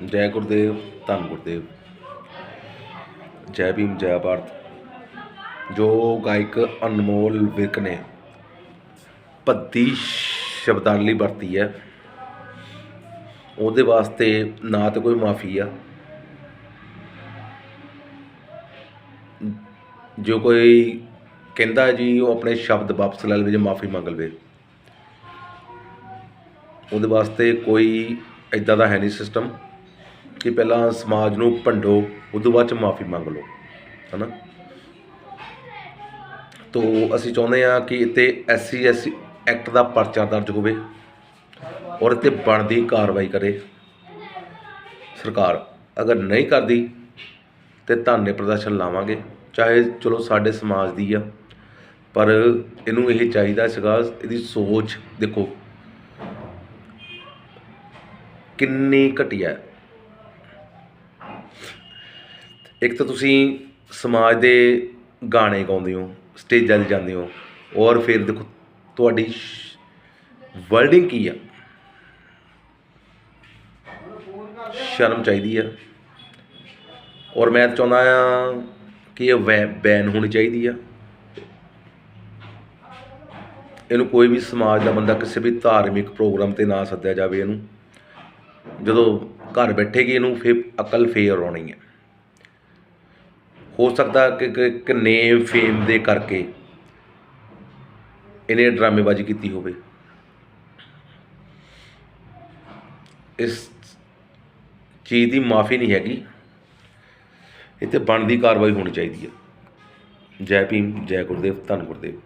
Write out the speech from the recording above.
ਜੈ ਗੁਰਦੇਵ, ਧੰਨ ਗੁਰਦੇਵ। ਜੈ ਭੀਮ, ਜੈ ਭਾਰਤ। ਜੋ ਗਾਇਕ ਅਨਮੋਲ ਵਿਰਕ ਨੇ ਭੱਦੀ ਸ਼ਬਦਾਵਲੀ ਵਰਤੀ ਹੈ, ਉਹਦੇ ਵਾਸਤੇ ਨਾ ਤੇ ਕੋਈ ਮਾਫੀ ਆ। ਜੋ ਕੋਈ ਕਹਿੰਦਾ ਜੀ, ਉਹ ਆਪਣੇ ਸ਼ਬਦ ਵਾਪਸ ਲੈ ਲਵੇ ਜੇ ਮਾਫੀ ਮੰਗ ਲਵੇ। ਉਹਦੇ ਵਾਸਤੇ ਕੋਈ ਇਦਾਂ ਦਾ ਹੈ ਨਹੀਂ ਸਿਸਟਮ ਕਿ ਪਹਿਲਾਂ ਸਮਾਜ ਨੂੰ ਭੰਡੋ ਉਦੋਂ ਬਾਅਦ ਚ ਮਾਫੀ ਮੰਗ ਲਓ, ਹਨਾ? ਤੋ ਅਸੀਂ ਚਾਹੁੰਦੇ ਆ ਕਿ ਇੱਥੇ ਐਸਸੀ ਐਸਸੀ ਐਕਟ ਦਾ ਪਰਚਾ ਦਰਜ ਹੋਵੇ ਔਰ ਇੱਥੇ ਬਣਦੀ ਕਾਰਵਾਈ ਕਰੇ ਸਰਕਾਰ। ਅਗਰ ਨਹੀਂ ਕਰਦੀ, ਤੇ ਧਰਨੇ ਪ੍ਰਦਰਸ਼ਨ ਲਾਵਾਂਗੇ, ਚਾਹੇ ਚਲੋ ਸਾਡੇ ਸਮਾਜ ਦੀ ਆ, ਪਰ ਇਹਨੂੰ ਇਹ ਚਾਹੀਦਾ ਸੀਗਾ, ਇਹਦੀ ਸੋਚ ਦੇਖੋ। ਕਿੰਨੀ ਘਟੀਆ ਹੈ। ਇੱਕ ਤਾਂ ਤੁਸੀਂ ਸਮਾਜ ਦੇ ਗਾਣੇ ਗਾਉਂਦੇ ਹੋ, ਸਟੇਜਾਂ 'ਤੇ ਜਾਂਦੇ ਹੋ ਔਰ ਫਿਰ ਦੇਖੋ ਤੁਹਾਡੀ ਵਰਡਿੰਗ ਕੀ ਆ? ਸ਼ਰਮ ਚਾਹੀਦੀ ਆ। ਔਰ ਮੈਂ ਚਾਹੁੰਦਾ ਆ ਕਿ ਇਹ ਵੈ, ਬੈਨ ਹੋਣੀ ਚਾਹੀਦੀ ਆ। ਇਹਨੂੰ ਕੋਈ ਵੀ ਸਮਾਜ ਦਾ ਬੰਦਾ ਕਿਸੇ ਵੀ ਧਾਰਮਿਕ ਪ੍ਰੋਗਰਾਮ ਤੇ ਨਾ ਸੱਦਿਆ ਜਾਵੇ ਇਹਨੂੰ। ਜਦੋਂ ਘਰ ਬੈਠੇਗੀ ਇਹਨੂੰ ਫਿਰ ਅਕਲ ਫੇਰ ਆਉਣੀ ਹੈ ਹੋ ਸਕਦਾ ਕਿ ਇੱਕ ਨੇਮ ਫੇਮ ਦੇ ਕਰਕੇ ਇਹਨੇ ਡਰਾਮੇਬਾਜ਼ੀ ਕੀਤੀ ਹੋਵੇ। ਇਸ ਚੀਜ਼ ਦੀ ਮਾਫੀ ਨਹੀਂ ਹੈਗੀ। ਇਹ ਤੇ ਬਣਦੀ ਕਾਰਵਾਈ ਹੋਣੀ ਚਾਹੀਦੀ ਹੈ। ਜੈ ਭੀਮ, ਜੈ ਗੁਰਦੇਵ, ਧੰਨ ਗੁਰਦੇਵ।